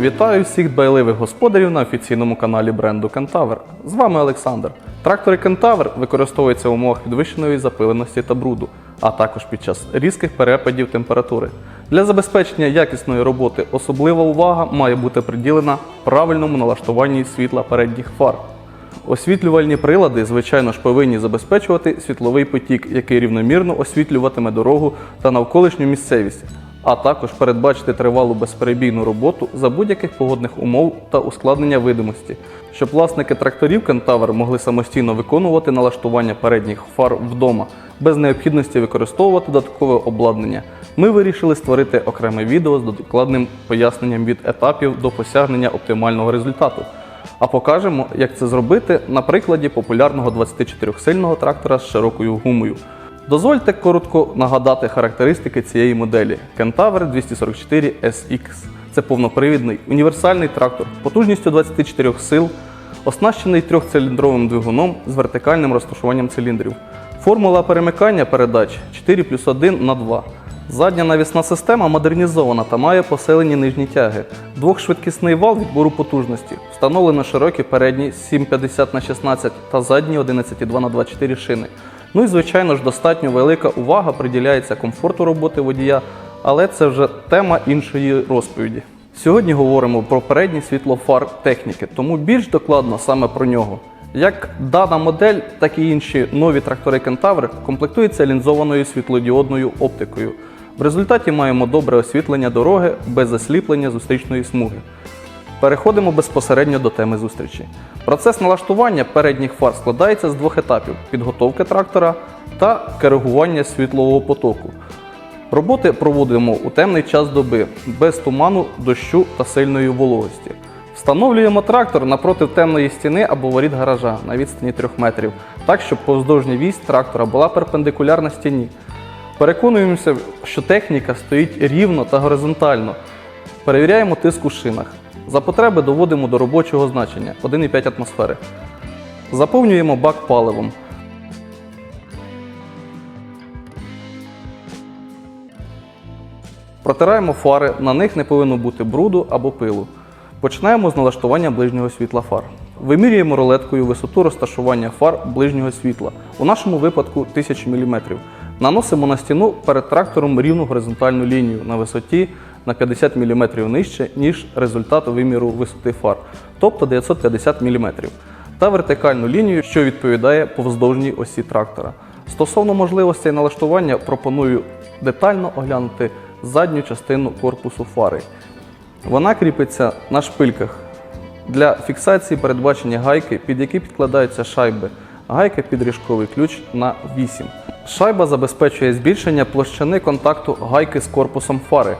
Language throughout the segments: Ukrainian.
Вітаю всіх дбайливих господарів на офіційному каналі бренду Кентавр. З вами Олександр. Трактори Кентавр використовуються в умовах підвищеної запиленості та бруду, а також під час різких перепадів температури. Для забезпечення якісної роботи особлива увага має бути приділена правильному налаштуванні світла передніх фар. Освітлювальні прилади, звичайно ж, повинні забезпечувати світловий потік, який рівномірно освітлюватиме дорогу та навколишню місцевість, а також передбачити тривалу безперебійну роботу за будь-яких погодних умов та ускладнення видимості, щоб власники тракторів Кентавр могли самостійно виконувати налаштування передніх фар вдома без необхідності використовувати додаткове обладнання. Ми вирішили створити окреме відео з докладним поясненням від етапів до посягнення оптимального результату. А покажемо, як це зробити на прикладі популярного 24-сильного трактора з широкою гумою. Дозвольте коротко нагадати характеристики цієї моделі Кентавр 244 SX. Це повнопривідний універсальний трактор потужністю 24 сил, оснащений трьохциліндровим двигуном з вертикальним розташуванням циліндрів. Формула перемикання передач 4 плюс 1 на 2. Задня навісна система модернізована та має посилені нижні тяги. Двохшвидкісний вал відбору потужності. Встановлено широкі передні 750 на 16 та задні 11,2 на 24 шини. Ну і звичайно ж достатньо велика увага приділяється комфорту роботи водія, але це вже тема іншої розповіді. Сьогодні говоримо про переднє світло фар техніки, тому більш докладно саме про нього. Як дана модель, так і інші нові трактори Кентавр комплектуються лінзованою світлодіодною оптикою. В результаті маємо добре освітлення дороги без засліплення зустрічної смуги. Переходимо безпосередньо до теми зустрічі. Процес налаштування передніх фар складається з двох етапів: підготовки трактора та коригування світлового потоку. Роботи проводимо у темний час доби, без туману, дощу та сильної вологості. Встановлюємо трактор напроти темної стіни або воріт гаража на відстані 3 метрів, так щоб повздовжня вісь трактора була перпендикулярна стіні. Переконуємося, що техніка стоїть рівно та горизонтально. Перевіряємо тиск у шинах. За потреби доводимо до робочого значення 1,5 атмосфери. Заповнюємо бак паливом. Протираємо фари, на них не повинно бути бруду або пилу. Починаємо з налаштування ближнього світла фар. Вимірюємо рулеткою висоту розташування фар ближнього світла, у нашому випадку 1000 мм. Наносимо на стіну перед трактором рівну горизонтальну лінію на висоті на 50 мм нижче, ніж результат виміру висоти фар, тобто 950 мм, та вертикальну лінію, що відповідає повздовжній осі трактора. Стосовно можливостей налаштування, пропоную детально оглянути задню частину корпусу фари. Вона кріпиться на шпильках. Для фіксації передбачені гайки, під які підкладаються шайби. Гайка підріжковий ключ на 8. Шайба забезпечує збільшення площини контакту гайки з корпусом фари.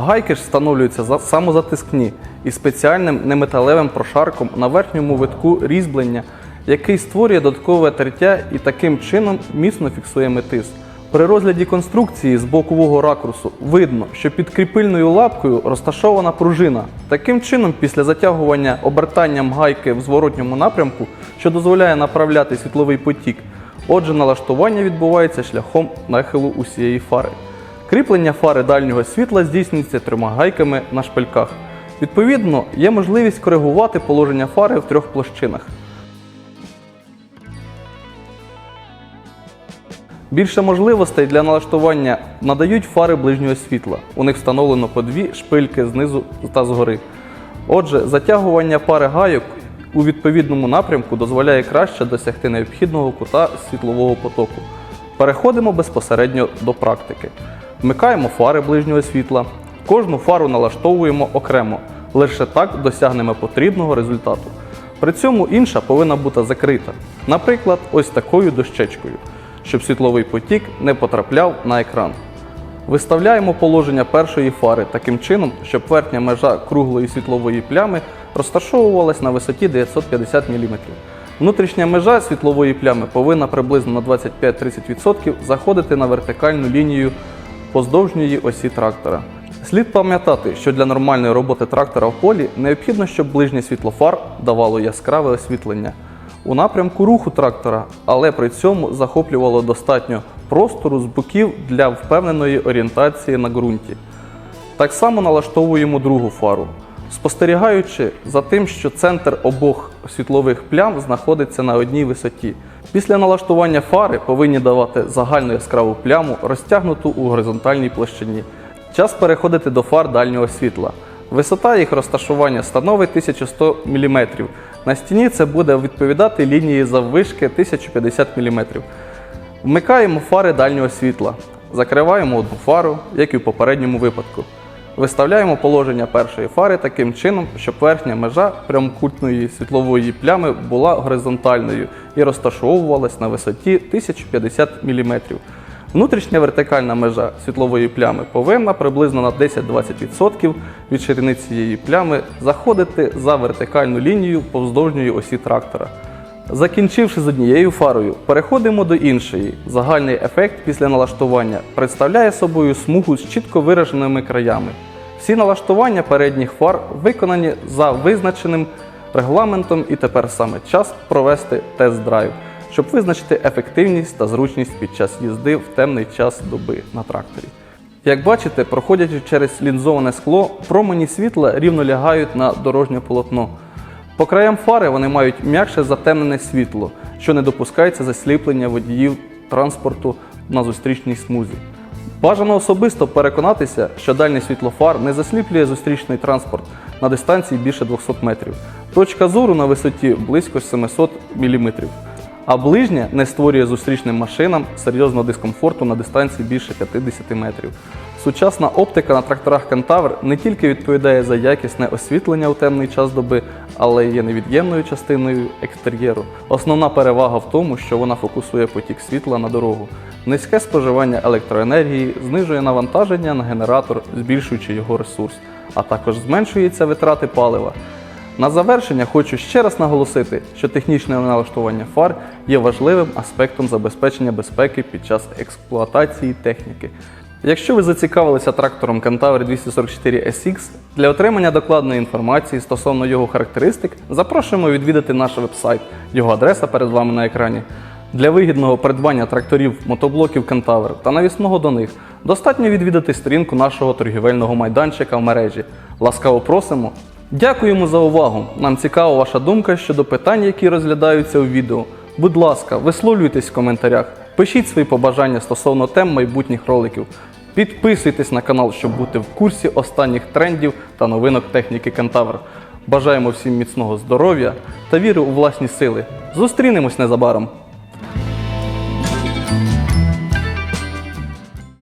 Гайки ж встановлюються за- самозатискні із спеціальним неметалевим прошарком на верхньому витку різьблення, який створює додаткове тертя і таким чином міцно фіксує метис. При розгляді конструкції з бокового ракурсу видно, що під кріпильною лапкою розташована пружина. Таким чином, після затягування обертанням гайки в зворотньому напрямку, що дозволяє направляти світловий потік, отже, налаштування відбувається шляхом нахилу усієї фари. Кріплення фари дальнього світла здійснюється трьома гайками на шпильках. Відповідно, є можливість коригувати положення фари в трьох площинах. Більше можливостей для налаштування надають фари ближнього світла. У них встановлено по дві шпильки знизу та згори. Отже, затягування пари гайок у відповідному напрямку дозволяє краще досягти необхідного кута світлового потоку. Переходимо безпосередньо до практики. Вмикаємо фари ближнього світла. Кожну фару налаштовуємо окремо. Лише так досягнемо потрібного результату. При цьому інша повинна бути закрита. Наприклад, ось такою дощечкою, щоб світловий потік не потрапляв на екран. Виставляємо положення першої фари таким чином, щоб верхня межа круглої світлової плями розташовувалась на висоті 950 мм. Внутрішня межа світлової плями повинна приблизно на 25-30% заходити на вертикальну лінію поздовжньої осі трактора. Слід пам'ятати, що для нормальної роботи трактора в полі необхідно, щоб ближнє світло фар давало яскраве освітлення у напрямку руху трактора, але при цьому захоплювало достатньо простору з боків для впевненої орієнтації на ґрунті. Так само налаштовуємо другу фару. Спостерігаючи за тим, що центр обох світлових плям знаходиться на одній висоті. Після налаштування фари повинні давати загальну яскраву пляму, розтягнуту у горизонтальній площині. Час переходити до фар дальнього світла. Висота їх розташування становить 1100 мм. На стіні це буде відповідати лінії заввишки 1050 мм. Вмикаємо фари дальнього світла. Закриваємо одну фару, як і в попередньому випадку. Виставляємо положення першої фари таким чином, щоб верхня межа прямокутної світлової плями була горизонтальною і розташовувалась на висоті 1050 мм. Внутрішня вертикальна межа світлової плями повинна приблизно на 10-20% від ширини цієї плями заходити за вертикальну лінію повздовжньої осі трактора. Закінчивши з однією фарою, переходимо до іншої. Загальний ефект після налаштування представляє собою смугу з чітко вираженими краями. Всі налаштування передніх фар виконані за визначеним регламентом, і тепер саме час провести тест-драйв, щоб визначити ефективність та зручність під час їзди в темний час доби на тракторі. Як бачите, проходячи через лінзоване скло, промені світла рівно лягають на дорожнє полотно. По краям фари вони мають м'якше затемнене світло, що не допускається засліплення водіїв транспорту на зустрічній смузі. Бажано особисто переконатися, що дальній світлофар не засліплює зустрічний транспорт на дистанції більше 200 метрів. Точка зору на висоті близько 700 мм. А ближнє не створює зустрічним машинам серйозного дискомфорту на дистанції більше 50 метрів. Сучасна оптика на тракторах Кентавр не тільки відповідає за якісне освітлення у темний час доби, але й є невід'ємною частиною екстер'єру. Основна перевага в тому, що вона фокусує потік світла на дорогу. Низьке споживання електроенергії знижує навантаження на генератор, збільшуючи його ресурс, а також зменшуються витрати палива. На завершення хочу ще раз наголосити, що технічне налаштування фар є важливим аспектом забезпечення безпеки під час експлуатації техніки. Якщо ви зацікавилися трактором Cantaur 244 SX, для отримання докладної інформації стосовно його характеристик, запрошуємо відвідати наш вебсайт. Його адреса перед вами на екрані. Для вигідного придбання тракторів, мотоблоків Кентавр та навісного до них достатньо відвідати сторінку нашого торгівельного майданчика в мережі. Ласкаво просимо. Дякуємо за увагу. Нам цікава ваша думка щодо питань, які розглядаються у відео. Будь ласка, висловлюйтесь в коментарях, пишіть свої побажання стосовно тем майбутніх роликів. Підписуйтесь на канал, щоб бути в курсі останніх трендів та новинок техніки Кентавр. Бажаємо всім міцного здоров'я та віри у власні сили. Зустрінемось незабаром!